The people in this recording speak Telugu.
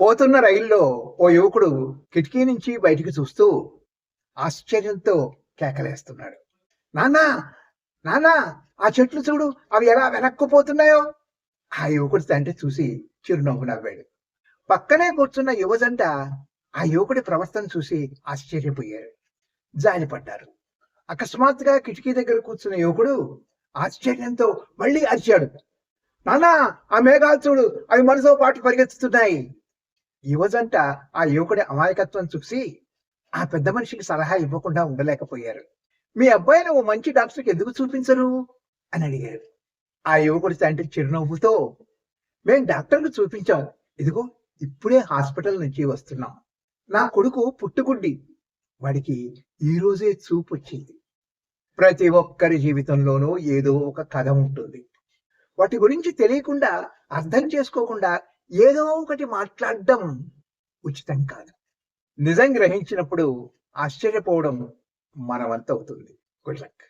పోతున్న రైల్లో ఓ యువకుడు కిటికీ నుంచి బయటికి చూస్తూ ఆశ్చర్యంతో కేకలేస్తున్నాడు. నాన్నా నాన్నా ఆ చెట్లు చూడు అవి ఎలా వెనక్కుపోతున్నాయో ఆ యువకుడి తండ్రి చూసి చిరునవ్వు నవ్వాడు. పక్కనే కూర్చున్న యువజంట ఆ యువకుడి ప్రవర్తన చూసి ఆశ్చర్యపోయారు. జాలిపడ్డారు అకస్మాత్తుగా కిటికీ దగ్గర కూర్చున్న యువకుడు ఆశ్చర్యంతో మళ్ళీ అరిచాడు. నానా ఆ మేఘాలు చూడు అవి మనతో పాటు పరిగెత్తుతున్నాయి. యువజంట ఆ యువకుడి అమాయకత్వం చూసి ఆ పెద్ద మనిషికి సలహా ఇవ్వకుండా ఉండలేకపోయారు. మీ అబ్బాయిని ఓ మంచి డాక్టర్కి ఎందుకు చూపించరు? అని అడిగారు. ఆ యువకుడి తండ్రి చిరునవ్వుతో మేం డాక్టర్కు చూపించాం. ఇదిగో ఇప్పుడే హాస్పిటల్ నుంచి వస్తున్నాం. నా కొడుకు పుట్టుగుడ్డి వాడికి ఈ రోజే చూపు వచ్చింది. ప్రతి ఒక్కరి జీవితంలోనూ ఏదో ఒక కథ ఉంటుంది. వాటి గురించి తెలియకుండా అర్థం చేసుకోకుండా ఏదో ఒకటి మాట్లాడడం ఉచితం కాదు. నిజం గ్రహించినప్పుడు ఆశ్చర్యపోవడం మన వంతు అవుతుంది గుడ్ లక్.